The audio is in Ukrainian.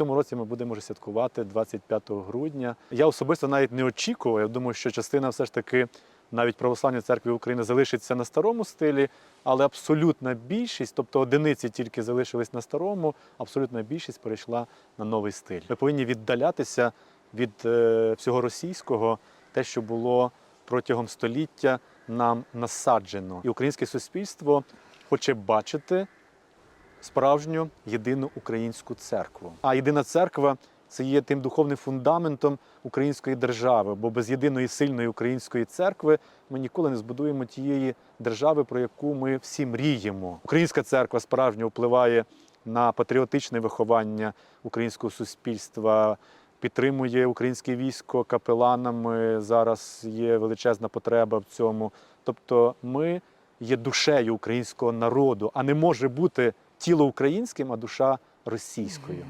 цьому році ми будемо вже святкувати 25 грудня. Я особисто навіть не очікував. Я думаю, що частина все ж таки навіть православної церкви України залишиться на старому стилі, але абсолютна більшість, тобто одиниці тільки залишились на старому, абсолютна більшість перейшла на новий стиль. Ми повинні віддалятися від е, всього російського, те, що було протягом століття нам насаджено. І українське суспільство хоче бачити справжню єдину українську церкву. А єдина церква це є тим духовним фундаментом української держави. Бо без єдиної сильної української церкви ми ніколи не збудуємо тієї держави, про яку ми всі мріємо. Українська церква справжньо впливає на патріотичне виховання українського суспільства. Підтримує українське військо капеланами. Зараз є величезна потреба в цьому. Тобто, ми є душею українського народу, а не може бути тіло українським, а душа російською.